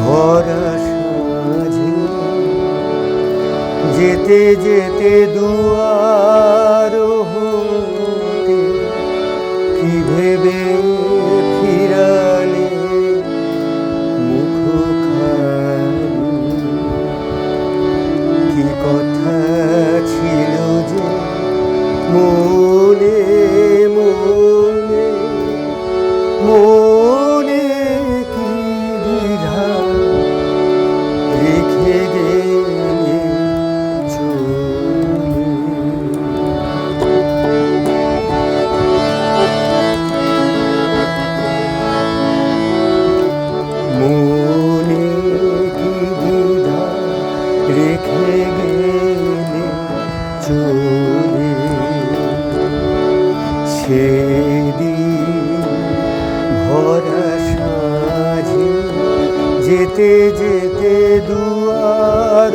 ভরা যেতে যেতে দুয়ার হতে কি ভেবে ফিরালি? সাজে যেতে যেতে দুয়ার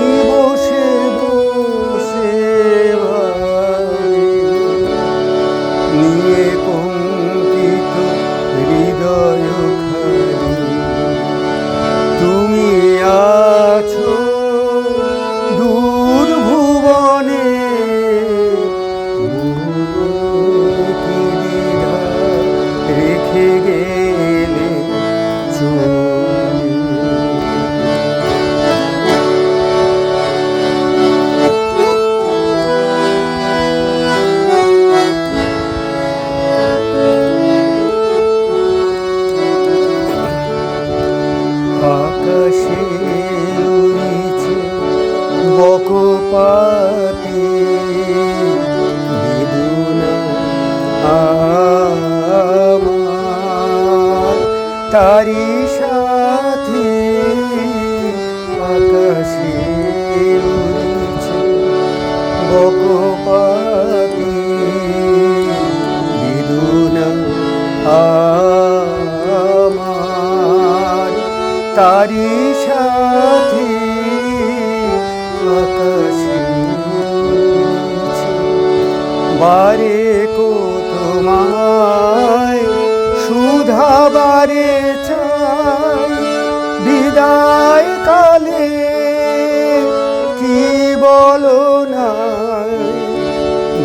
আকাশে উড়িছে বকপাতি বেদনা আমার তারি সাথে আকাশে উড়িছে বকপাতি বেদনা আমার তারি সাথে আকাশে বারে কো তোমায়, সুধা বারে চাই। বিদায় কালে কি বলো না?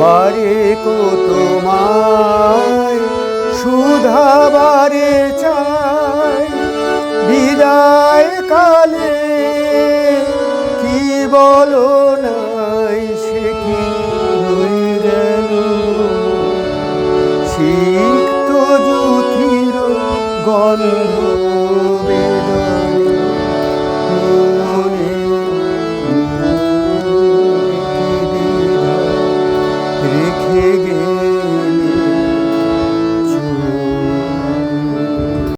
বারে কো তোমায়, সুধা বারে চাই। বিদায় কালে কি বলো নাই সে কি গেল? সিক্ত জ্যোতির গন্ধ